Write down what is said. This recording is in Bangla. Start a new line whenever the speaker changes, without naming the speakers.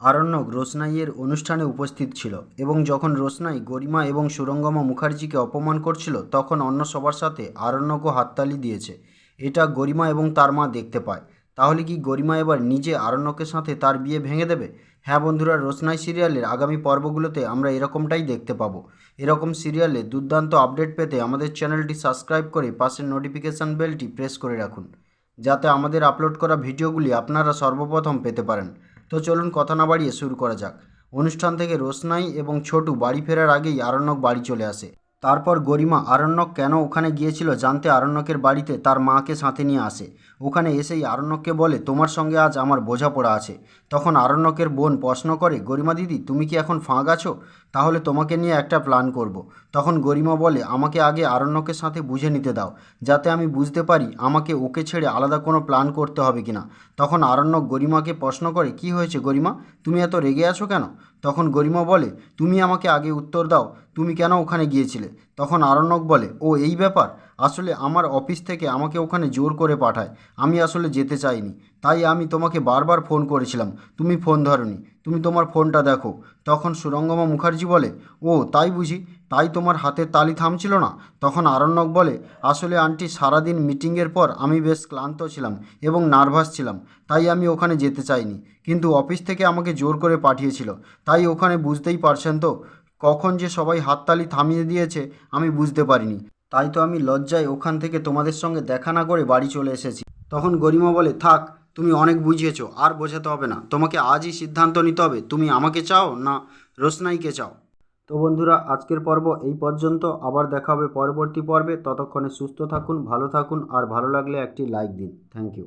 আরণ্যক রোশনাইয়ের অনুষ্ঠানে উপস্থিত ছিল এবং যখন রোশনাই, গরিমা এবং সুরঙ্গমা মুখার্জিকে অপমান করছিল, তখন অন্য সবার সাথে আরণ্যকও হাততালি দিয়েছে। এটা গরিমা এবং তার মা দেখতে পায়। তাহলে কি গরিমা এবার নিজে আরণ্যকের সাথে তার বিয়ে ভেঙে দেবে? হ্যাঁ বন্ধুরা, রোশনাই সিরিয়ালের আগামী পর্বগুলোতে আমরা এরকমটাই দেখতে পাবো। এরকম সিরিয়ালে দুর্দান্ত আপডেট পেতে আমাদের চ্যানেলটি সাবস্ক্রাইব করে পাশের নোটিফিকেশান বেলটি প্রেস করে রাখুন, যাতে আমাদের আপলোড করা ভিডিওগুলি আপনারা সর্বপ্রথম পেতে পারেন। তো চলুন কথা না বাড়িয়ে শুরু করা যাক। অনুষ্ঠান থেকে রোশনাই এবং ছোটু বাড়ি ফেরার আগেই আরণ্যক বাড়ি চলে আসে। তারপর গরিমা আরণ্যক কেন ওখানে গিয়েছিল জানতে আরণ্যকের বাড়িতে তার মাকে সাথে নিয়ে আসে। ওখানে এসেই আরণ্যককে বলে, তোমার সঙ্গে আজ আমার বোঝাপড়া আছে। তখন আরণ্যকের বোন প্রশ্ন করে, গরিমা দিদি, তুমি কি এখন ফাঁক আছো? তাহলে তোমাকে নিয়ে একটা প্ল্যান করব। তখন গরিমা বলে, আমাকে আগে আরণ্যকের সাথে বুঝে নিতে দাও, যাতে আমি বুঝতে পারি আমাকে ওকে ছেড়ে আলাদা কোনো প্ল্যান করতে হবে কিনা। তখন আরণ্যক গরিমাকে প্রশ্ন করে, কি হয়েছে গরিমা? তুমি এত রেগে আছো কেন? তখন গরিমা বলে, তুমি আমাকে আগে উত্তর দাও তুমি কেন ওখানে গিয়েছিলে? তখন আরণ্যক বলে, ও, এই ব্যাপার? আসলে আমার অফিস থেকে আমাকে ওখানে জোর করে পাঠায়। আমি আসলে যেতে চাইনি। তাই আমি তোমাকে বারবার ফোন করেছিলাম। তুমি ফোন ধরনি। তুমি তোমার ফোনটা দেখো। তখন সুরঙ্গমা মুখার্জি বলে, ও, তাই বুঝি? তাই তোমার হাতের তালি থামছিল না? তখন আরণ্যক বলে, আসলে আন্টি, সারাদিন মিটিংয়ের পর আমি বেশ ক্লান্ত ছিলাম এবং নার্ভাস ছিলাম। তাই আমি ওখানে যেতে চাইনি। কিন্তু অফিস থেকে আমাকে জোর করে পাঠিয়েছিল। তাই ওখানে বুঝতেই পারছেন তো? কখন যে সবাই হাততালি থামিয়ে দিয়েছে, আমি বুঝতে পারিনি। তাই তো আমি লজ্জায় ওখান থেকে তোমাদের সঙ্গে দেখা না করে বাড়ি চলে এসেছি। তখন গরিমা বলে, থাক, তুমি অনেক বুঝিয়েছো, আর বোঝাতে হবে না। তোমাকে আজই সিদ্ধান্ত নিতে হবে, তুমি আমাকে চাও না রোশনাইকে চাও? তো বন্ধুরা, আজকের পর্ব এই পর্যন্ত। আবার দেখা হবে পরবর্তী পর্বে। ততক্ষণে সুস্থ থাকুন, ভালো থাকুন, আর ভালো লাগলে একটি লাইক দিন। Thank you